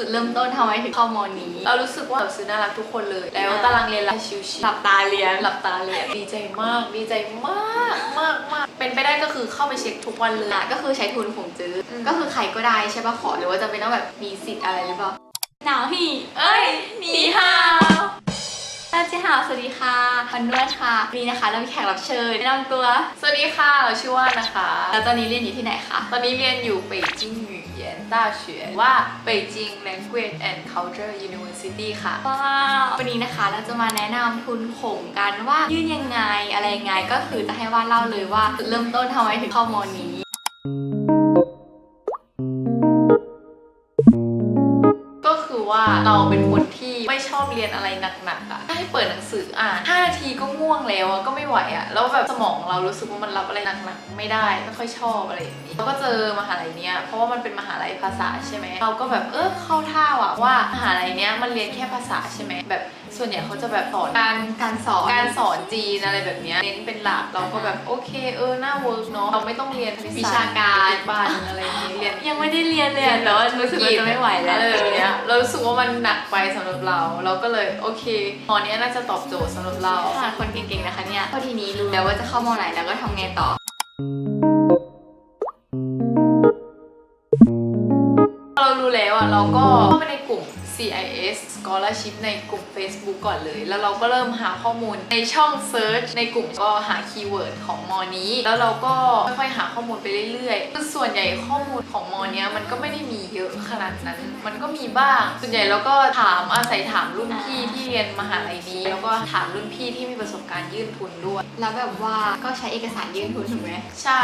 ุดเริ่มต้นทำไมถึงเข้ามอนี้ เรารู้สึกว่าแบบซื้อน่ารักทุกคนเลย แล้วตารางเรียนเราชิวๆหลับตาเรียนหลับตาเรียนดีใจมาก ดีใจมากมากมากเป็นไปได้ก็คือเข้าไปเช็คทุกวันเลยก็คือใช้ทุนผมจื้อก็คือใครก็ได้ใช่ปะขอหรือว่าจะเป็นต้องแบบมีสิทธิ์อะไรหรือเปล่าหนาวหีเอ้ยหนีห่าวท่านเจ้าสวัสดีค่ะพันนวดค่ะมีนะคะเรามีแขกรับเชิญแนะนำตัว สวัสดีค่ะ เราชื่อว่านะคะ แล้วตอนนี้เรียนอยู่ที่ไหนคะ ตอนนี้เรียนอยู่ป่ยจิ้งหยู 大学ว่า北京 Language and Culture University ค่ะ ว้าววันนี้นะคะเราจะมาแนะนำทุนขงกันว่ายื่นยังไงอะไรยังไงก็คือจะให้ว่าเล่าเลยว่าจุดเริ่มต้นทำไมถึงเข้ามอนี้ ก็คือว่าเราเป็นคนที่ไม่ชอบเรียนอะไรหนักๆอ่ะถ้าให้เปิดหนังสือ อ่าน5นาทีก็ง่วงแล้วอะก็ไม่ไหวอะแล้วแบบสมองเรารู้สึกว่ามันรับอะไรหนักๆไม่ได้ไม่ค่อยชอบอะไรอย่างนี้เราก็เจอมหาลัยเนี้ยเพราะว่ามันเป็นมหาลัยภาษาใช่ไหมเราก็แบบเออเข้าท่าว่ะว่ามหาลัยเนี้ยมันเรียนแค่ภาษาใช่ไหมแบบส่วนใหญ่เขาจะแบบสอนการการสอนการสอนจีนอะไรแบบเนี้ยเน้นเป็นหลักเราก็แบบโอเคเออน่าเวิร์กเนาะเราไม่ต้องเรียนวิชาการบ้านอะไรอย่างนี้เรียนยังไม่ได้เรียนเลยอะแต่ว่ารู้สึกว่าจะไม่ไหวแล้วอะไรแบบเนี้ยเรารู้สึกว่ามันหนักไปสำหรับเรา เราก็เลยโอเคหมอเนี้ยน่าจะตอบโจทย์สำหรับเราค่ะคนเก่งๆนะคะเนี่ยพอทีนี้รู้แล้วว่าจะเข้ามอไหนแล้วก็ทำไงต่อ เรารู้แล้วอะเราก็เข้าไปในกลุ่ม CIS Scholarship ในกลุ่ม Facebook ก่อนเลย แล้วเราก็เริ่มหาข้อมูลในช่อง Search ในกลุ่มก็หาคีย์เวิร์ดของมอนี้ แล้วเราก็ค่อยๆหาข้อมูลไปเรื่อยๆคือส่วนใหญ่ข้อมูลของมอเนี้ยมันก็ไม่ได้มีเยอะขนาดนั้น มันก็มีบ้าง ส่วนใหญ่เราก็ถามอาศัยถามรุ่นพี่ที่เรียนมหาลัยนี้ แล้วก็ถามรุ่นพี่ที่มีประสบการณ์ยื่นทุนด้วย แล้วแบบว่าก็ใช้เอกสารยื่นทุนถูกไหมใช่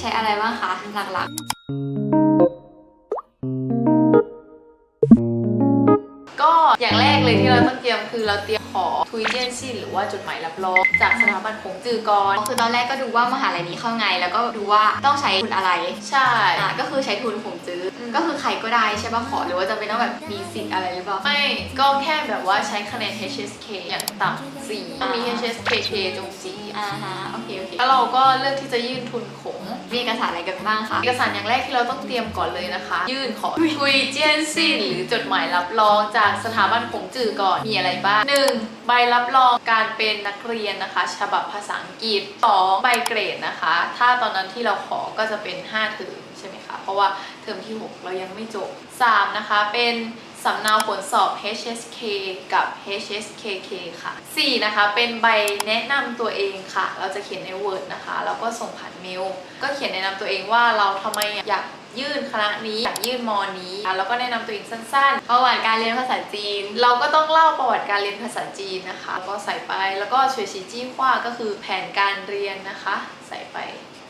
ใช้อะไรบ้างคะหลักก็ อย่างแรกเลยที่เราต้องเตรียมคือเราเตรียมขอทุยเจนซินหรือว่าจดหมายรับรองจากสถาบันผงจือก่อนๆคือตอนแรกก็ดูว่ามหาลัยนี้เข้าไง แล้วก็ดูว่าต้องใช้ทุนอะไรใช่อะก็คือใช้ทุนผมจื้ออมก็คือใครก็ได้ใช่ปะขอหรือว่าจะเป็นต้องแบบมีสิทธิ์อะไรหรือเปล่าไม่ก็แค่แบบว่าใช้คะแนน HSK อย่างต่ำสี่ต้องมี HSKK จงจีอ่าฮะโอเคโอเคแล้วเราก็เลือกที่จะยื่นทุนขง มีเอกสารอะไรกันบ้างคะเอกสารอย่างแรกที่เราต้องเตรียมก่อนเลยนะคะ ยื่นขอทุยเจียนซินหรือจดหมายรับรองจากสถาบันผงจือก่อนมีอะไรบ้าง 1. ใบรับรองการเป็นนักเรียนนะคะ ฉบับภาษาอังกฤษ 2. ใบเกรดนะคะ ถ้าตอนนั้นที่เราขอก็จะเป็น5เทอมใช่ไหมคะเพราะว่าเทอมที่ 6 เรายังไม่จบ 3. นะคะเป็น สำเนาผลสอบ HSK กับ HSKK ค่ะ 4. นะคะ เป็นใบแนะนำตัวเองค่ะ เราจะเขียนใน Word นะคะ แล้วก็ส่งผ่านเมล ก็เขียนแนะนำตัวเองว่าเราทำไมอยากยื่นคณะนี้อยากยื่นมอนี้ แล้วก็แนะนำตัวเองสั้นๆ ประวัติการเรียนภาษาจีน เราก็ต้องเล่าประวัติการเรียนภาษาจีนนะคะ แล้วก็ใส่ไป แล้วก็เฉวยชีจี้ขว้าก็คือแผนการเรียนนะคะ ใส่ไป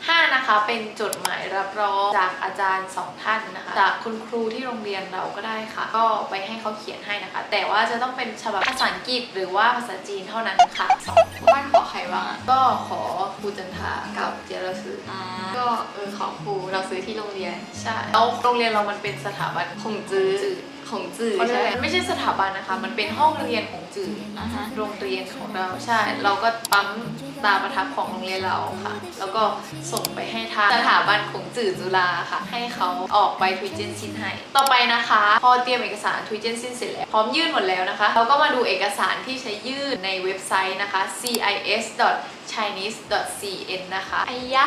5 นะคะ เป็นจดหมายรับรองจากอาจารย์ 2 ท่านนะคะ จากคุณครูที่โรงเรียนเราก็ได้ค่ะ ก็ไปให้เขาเขียนให้นะคะ แต่ว่าจะต้องเป็นฉบับภาษาอังกฤษหรือว่าภาษาจีนเท่านั้นค่ะสองบ้านขอใครบ้างอะก็ขอครูจันทากับเจรสืออ่าก็เออขอครูเราซื้อที่โรงเรียน ใช่แล้วโรงเรียนเรามันเป็นสถาบัน คงจื้อจืด ของจื้อเขาเรียกใช่อะไรไม่ใช่สถาบันนะคะ มันเป็นห้องเรียนของจืดอ่าฮะ โรงเรียนของเราใช่ เราก็ปั๊มตาประทับของโรงเรียนเราค่ะ แล้วก็ส่งไปให้ทางสถาบันของจืดจุฬาค่ะ ให้เขาออกไปทวิเจนซินให้ ต่อไปนะคะ พอเตรียมเอกสารทวิเจนซินเสร็จแล้ว พร้อมยื่นหมดแล้วนะคะ เราก็มาดูเอกสารที่ใช้ยื่นในเว็บไซต์นะคะ cis.chinese.cn นะคะไอ้ยะ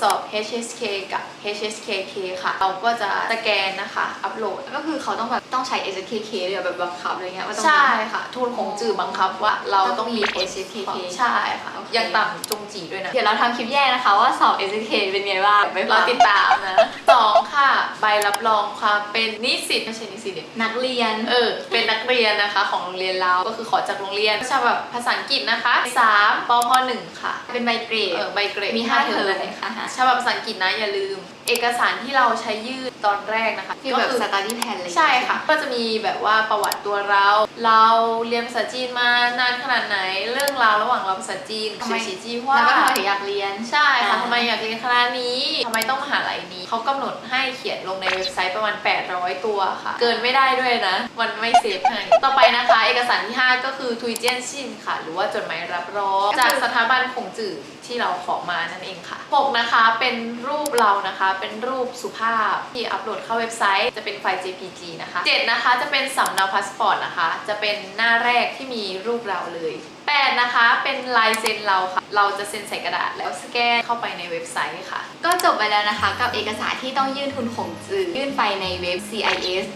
สอบ HSK กับ HSKK ค่ะ เราก็จะสแกนนะคะ อัปโหลด ก็คือเขาต้องแบบต้องใช้ SKK เลยอะแบบบังคับอะไรเงี้ยว่าต้องใช่ค่ะทุนของจือบังคับว่าเราต้องมี HSKK ใช่ค่ะโอเคอ ย่างต่ำจงจีด้วยนะ เดี๋ยวเราทำคลิปแยกนะคะว่าสอบ SKK เป็นไงบ้างไปเราฟังติดตามนะสองค่ะ ใบรับรองความเป็นนิสิตไม่ใช่นิสิตดินักเรียน เออ เป็นนักเรียนนะคะของโรงเรียนเรา ก็คือขอจากโรงเรียนฉบับภาษาอังกฤษนะคะสามปพหนึ่งค่ะ เป็นใบเกรด เออ ใบเกรดมีห้า5เทเทออมมเลยเลยค่ะฉบับภาษาอังกฤษนะอย่าลืมเอกสารที่เราใช้ยื่นตอนแรกนะคะคือก็แบบสตาร์ดี้แพนเลยใช่ค่ะ ก็จะมีแบบว่าประวัติตัวเรา เราเรียนภาษาจีนมานานขนาดไหน เรื่องราวระหว่างเราภาษาจีนทำไมเฉียจีว่า แล้วก็ทำไมถึงอยากเรียน ใช่ค่ะอ่า ทำไมอยากเรียนคณะนี้ทำไมต้องมหาลัยนี้ เขากำหนดให้เขียนลงในเว็บไซต์ประมาณ 800 ตัวค่ะ เกินไม่ได้ด้วยนะ มันไม่เซฟให้ ต่อไปนะคะ เอกสารที่ 5 ก็คือทุยเจียนชินค่ะ หรือว่าจดหมายรับรอง จากสถาบันคงจื่อ ทที่เราขอมานั่นเองค่ะ 6 นะคะเป็นรูปเรานะคะ เป็นรูปสุภาพที่อัปโหลดเข้าเว็บไซต์จะเป็นไฟล์ JPG นะคะ 7 นะคะจะเป็นสำเนาพาสปอร์ตนะคะ จะเป็นหน้าแรกที่มีรูปเราเลย 8 นะคะเป็นลายเซ็นเราค่ะ เราจะเซ็นใส่กระดาษแล้วสแกนเข้าไปในเว็บไซต์ค่ะ ก็จบไปแล้วนะคะกับเอกสารที่ต้องยื่นทุนขงจือยื่นไปในเว็บ cis chinese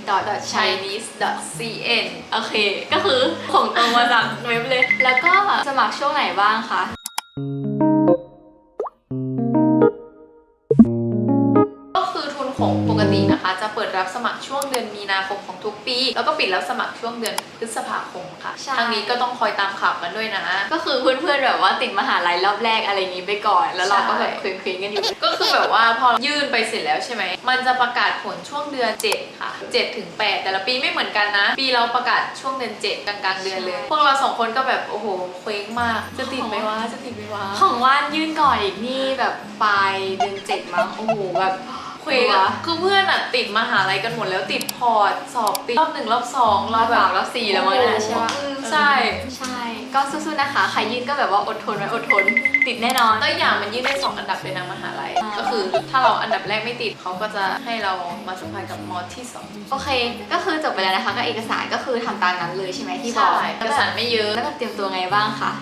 chinese.cn โอเค ก็คือของตรงมาจากเว็บเลย แล้วก็สมัครช่วงไหนบ้างคะ จะเปิดรับสมัครช่วงเดือนมีนาคมของทุกปี แล้วก็ปิดรับสมัครช่วงเดือนพฤษภาคมค่ะใช่ทางนี้ก็ต้องคอยตามข่าวกันด้วยนะ ก็คือเพื่อนๆแบบว่าติดมหาลัยรอบแรกอะไรอย่างนี้ไปก่อน แล้วเราก็แบบใช่เคว้งๆกันอยู่ ก็คือแบบว่าพอยื่นไปเสร็จแล้วใช่ไหมมันจะประกาศผลช่วงเดือน 7 ค่ะ7ถึง8แต่ละปีไม่เหมือนกันนะ ปีเราประกาศช่วงเดือน7กลางๆเดือนเลยใช่พวกเราสองคนก็แบบโอ้โหเคว้งมาก จะติดไหมวะจะติดไหมวะของว่านยื่นก่อนอีกนี่แบบปลายเดือนเจ็ดมั้งโอ้โหแบบ เคว้งอะคือเพื่อนอะติดมหาลัยกันหมดแล้วติดพอร์ตสอบติดรอบหนึ่งรอบสองรเราอบแบสาบมรอบสี่แล้วมั้งนะใช่ปะอืมใช่ ใช่ ก็สู้ๆนะคะ ใครยื่นก็แบบว่าอดทนไว้อดทน ติดแน่นอนแล้วอย่างมันยื่นได้สองอันดับเลยนะมหาลัยอ่าก็คือถ้าเราอันดับแรกไม่ติดเขาก็จะให้เรามาสัมภาษณ์กับมอที่สองโอเค ก็คือจบไปแล้วนะคะกับเอกสารก็คือทำตามนั้นเลยใช่ไหมที่บอใช่กเอกสารไม่เยอะแล้วแบบเตรียมตัวไงบ้างคะ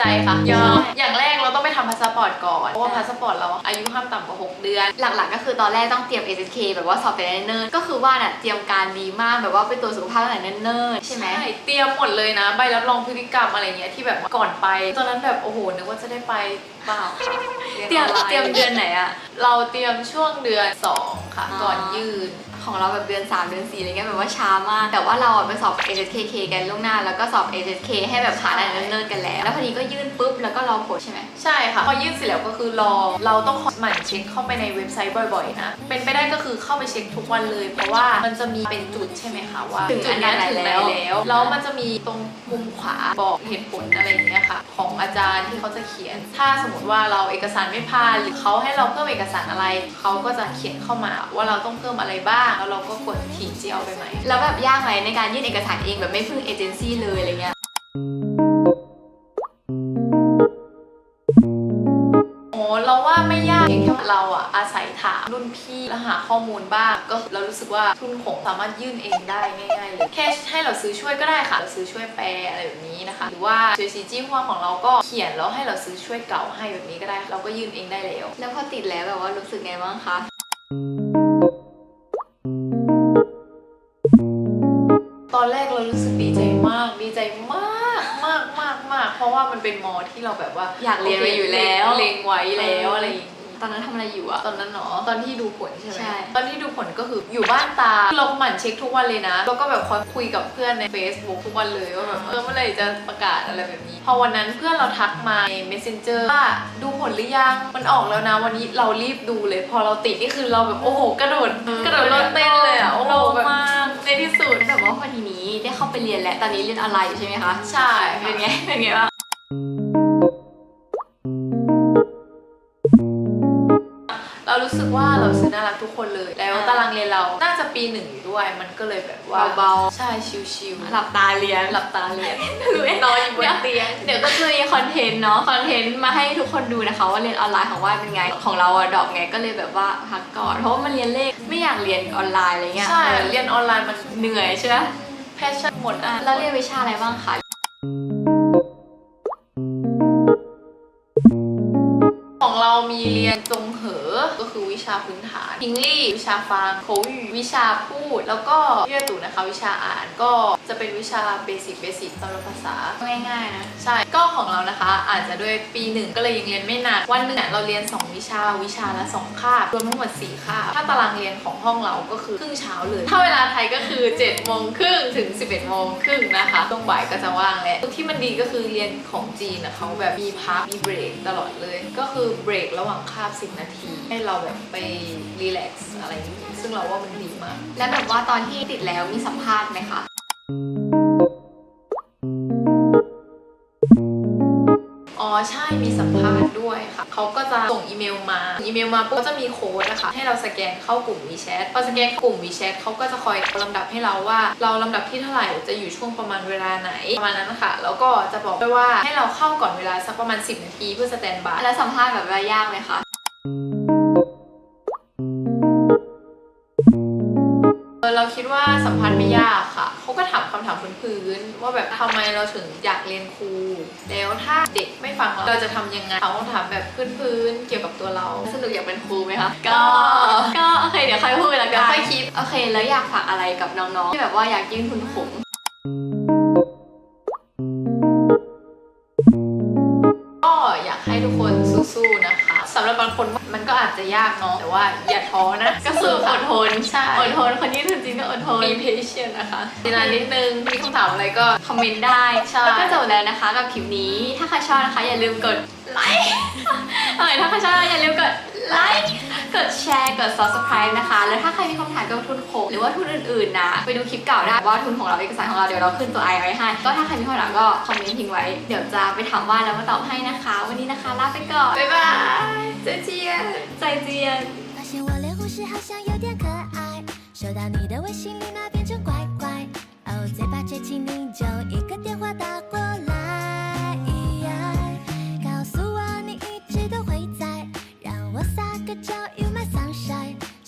ใจค่ะใช่อย่างแรกเราต้องไปทำพาสปอร์ตก่อนเพราะว่าพาสปอร์ตเราอายุห้ามต่ำกว่า 6 เดือน หลักๆ ก็คือตอนแรกต้องเตรียม SSK แบบว่าสอบแต่เนิ่นๆก็คือว่าน่ะเตรียมการดีมากแบบว่าไปตรวจสุขภาพตั้งแต่เนิ่นๆใช่ไหมเตรียมหมดเลยนะใบรับรองพฤติกรรมอะไรเงี้ยที่แบบก่อนไป ตอนนั้นแบบโอ้โหนึกว่าจะได้ไปเปล่าค่ะเตรียมออนไลน์เตรียมเดือนไหนอะเราเตรียมช่วงเดือน 2 ค่ะอ๋อก่อนยื่น ของเราแบบเดือน 3 เดือน4อะไรเงี้ยแบบว่าช้ามาก แต่ว่าเราอะไปสอบ HSKK กันล่วงหน้า แล้วก็สอบ HSK ให้แบบผ่านอะไรเนิ่นๆกันแล้ว แล้วพอดีก็ยื่นปุ๊บแล้วก็รอผลใช่ไหมใช่ค่ะพอยื่นเสร็จแล้วก็คือรอเราต้องหมั่นเช็คเข้าไปในเว็บไซต์บ่อยๆนะเป็นไปได้ก็คือเข้าไปเช็คทุกวันเลย เพราะว่ามันจะมีเป็นจุดใช่ไหมคะว่าถึงจุดนั้นอันไหนถึงไหนแล้วแล้วแล้วมันจะมีตรงมุมขวาบอกเหตุผลอะไรอย่างเงี้ยค่ะ ของอาจารย์ที่เขาจะเขียน ถ้าสมมติว่าเราเอกสารไม่ผ่านหรือเขาให้เราเพิ่มเอกสารอะไรเขาก็จะเขียนเข้ามาว่าเราต้องเพิ่มอะไรบ้างแล้วเราก็กดถีบเจียวไปไหมแล้วแบบยากไหมในการยื่นเอกสารเองแบบไม่พึ่งเอเจนซี่เลยอะไรเงี้ยโอ้เราว่าไม่ยากเพียงแค่เราอะอาศัยถามรุ่นพี่แล้วหาข้อมูลบ้างก็เรารู้สึกว่าทุนของสามารถยื่นเองได้ง่ายๆเลยแค่ให้เราซื้อช่วยก็ได้ค่ะเราซื้อช่วยแปลอะไรแบบนี้นะคะ หรือว่าเชซีจี้หัวของเราก็เขียนแล้วให้เราซื้อช่วยเก่าให้แบบนี้ก็ได้ เราก็ยื่นเองได้แล้ว แล้วพอติดแล้วแบบว่ารู้สึกไงบ้างคะ ว่ามันเป็นมอที่เราแบบว่าอยากเรียนไว้อยู่แล้วเล็งไว้แล้วอะไรอย่างงี้ตอนนั้นทำอะไรอยู่อะตอนนั้นเนาะตอนที่ดูผลใช่ไหมใช่ตอนที่ดูผลก็คืออยู่บ้านตาเราหมั่นเช็คทุกวันเลยนะแล้วก็แบบคอยคุยกับเพื่อนใน Facebook ทุกวันเลยว่าแบบเออเมื่อไหร่จะประกาศอะไรแบบนี้ พอวันนั้นเพื่อนเราทักมาใน Messenger ว่าดูผลหรือยังมันออกแล้วนะวันนี้เรารีบดูเลย พอเราติดนี่คือเราแบบโอ้โหกระโดดกระโดดรถเต้นเลยอะโอ้โหแบบมากในที่สุดแบบว่าพอทีนี้ได้เข้าไปเรียนแล้วตอนนี้เรียนออนไลน์อยู่ใช่ไหมคะใช่เป็นไงเป็นไงบ้าง น่ารักทุกคนเลย แล้วอ่าตารางเรียนเราน่าจะปีหนึ่งอยู่ด้วย มันก็เลยแบบว่าเบาใช่ชิวๆหลับตาเรียนหลับตาเรียนรู้ไหมนอนอยู่บนเตียงเดี๋ยวก็จะมีคอนเทนต์เนาะคอนเทนต์มาให้ทุกคนดูนะคะ ว่าเรียนออนไลน์ของว่าเป็นไงของเราอะดรอกไงก็เลยแบบว่าพักก่อนเพราะว่ามันเรียนเลขไม่อยากเรียนออนไลน์อะไรเงี้ยใช่เออเรียนออนไลน์มันเหนื่อยใช่ไหมแพชชั่นหมดอะแล้วเรียนวิชาอะไรบ้างคะของเรามีเรียนจงเหอก็ คือวิชาพื้นฐานพิงลี่วิชาฟังโควิวิชาพูด แล้วก็เยื่อตู่นะคะวิชาอ่านก็ จะเป็นวิชาเบสิกเบสิกสำหรับภาษาง่ายๆนะใช่ก็ของเรานะคะ อาจจะด้วยปีหนึ่งก็เลยยังเรียนไม่หนักวันหนึ่งอะเราเรียน 2 วิชาวิชาละ 2 คาบรวมทั้งหมด4คาบถ้าตารางเรียนของห้องเราก็คือครึ่งเช้าเลย ถ้าเวลาไทยก็คือ7โมงครึ่งถึง 11โมงครึ่งนะคะช่วงบ่ายก็จะว่างแล้วที่มันดีก็คือเรียนของจีนอะเขาแบบมีพักมีเบรกตลอดเลย ก็คือเบรกระหว่างคาบ10นาที ให้เราแบบไปรีแลกซ์อะไรอย่างนี้ซึ่งเราว่ามันดีมาก แล้วแบบว่าตอนที่ติดแล้วมีสัมภาษณ์ไหมคะ ใช่มีสัมภาษณ์ด้วยค่ะเขาก็จะส่งอีเมลมา อีเมลมาปุ๊บก็จะมีโค้ดนะคะให้เราสแกนเข้ากลุ่ม WeChat พอสแกนกลุ่ม WeChat เขาก็จะคอยลำดับให้เราว่า เราลำดับที่เท่าไหร่จะอยู่ช่วงประมาณเวลาไหนประมาณนั้นนะคะแล้วก็จะบอกด้วยว่าให้เราเข้าก่อนเวลาสักประมาณ 10 นาทีเพื่อสแตนบายแล้วสัมภาษณ์แบบว่ายากไหมคะเราคิดว่าสัมพันธ์ไม่ยาก เขาก็ถามคำถามพื้นๆว่าแบบทำไมเราถึงอยากเรียนครู แล้วถ้าเด็กไม่ฟังเราเราจะทำยังไงถามคำถามแบบพื้นๆเกี่ยวกับตัวเรา สนุกอยากเป็นครูไหมคะ ก็ ก็โอเคเดี๋ยวค่อยพูดแล้วเดี๋กัยวนค่อยคิด โอเค แล้วอยากฝากอะไรกับน้องๆที่แบบว่าอยากยื่นทุนขม จจะยากเนาะแต่ว่าอย่าท้อนะ ก็คืออดทนใช่อดทนคนยื่นทุนจริงก็อดทนมี patience นะคะดีนานนิดนึงมีคำถามอะไรก็คอมเมนต์ได้ใช่แล้วก็จบแล้วนะคะกับคลิปนี้ถ้าใครชอบนะคะ อย่าลืมกดไลค์เออถ้าใครชอบอย่าลืมกดไลค์กดแชร์กด subscribe นะคะ แล้วถ้าใครมีคำถามเกี่ยวกับทุนโขงหรือว่าทุนอื่นๆนะ ไปดูคลิปเก่าได้ว่าทุนของเราเอกสารของเราเดี๋ยวเราขึ้นตัวไอไว้ให้ ก็ถ้าใครมีคำถามก็คอมเมนต์ทิ้งไว้ เดี๋ยวจะไปถามว่าแล้วมาตอบให้นะคะ วันนี้นะคะลาไปก่อน บ๊ายบาย 再见，再见。发现我脸红时好像有点可爱，收到你的微信立马变成乖乖，哦，嘴巴撅起你就一个电话打。